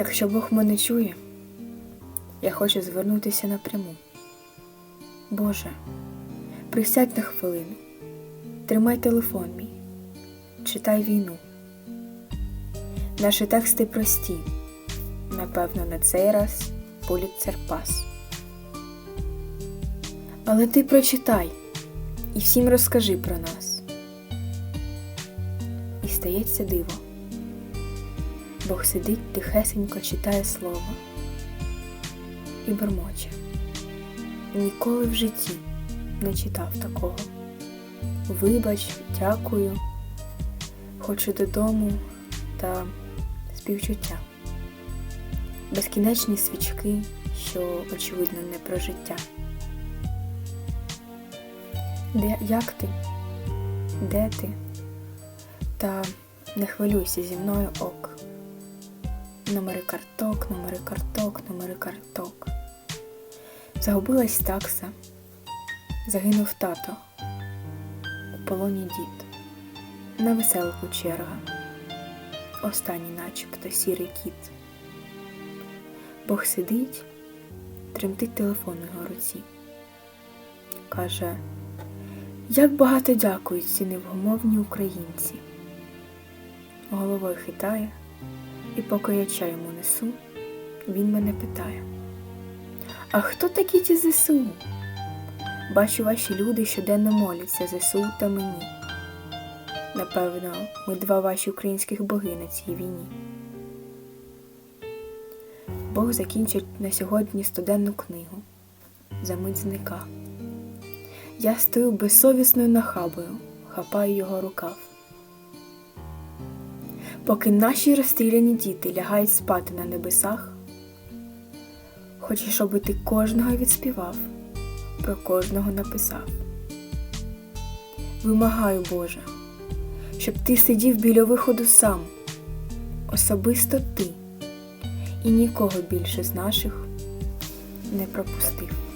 Якщо Бог мене чує, я хочу звернутися напряму. Боже, присядь на хвилину, тримай телефон мій, читай війну. Наші тексти прості, напевно, на цей раз Пулітцер пас. Але ти прочитай і всім розкажи про нас. І стається диво. Бог сидить тихесенько читає слово і бормоче. Ніколи в житті не читав такого. Вибач, дякую, хочу додому та співчуття. Безкінечні свічки, що очевидно не про життя. Де як ти? Де ти? Та не хвилюйся зі мною ок. Номери карток, номери карток, номери карток. Загубилась такса, загинув тато, у полоні дід, на веселку черга, останній начебто сірий кіт. Бог сидить, тремтить телефон у його руці. Каже, як багато дякують ці невгомовні українці. Головою хитає, і поки я чай йому несу, він мене питає: А хто такі ті ЗСУ? Бачу, ваші люди щоденно моляться ЗСУ та мені. Напевно, ми два ваші українських боги на цій війні. Бог закінчить на сьогодні студенну книгу. Замить зника. Я стою безсовісною нахабою, хапаю його рукав. Поки наші розстріляні діти лягають спати на небесах, хочу, щоби ти кожного відспівав, про кожного написав. Вимагаю, Боже, щоб ти сидів біля виходу сам, особисто ти, і нікого більше з наших не пропустив.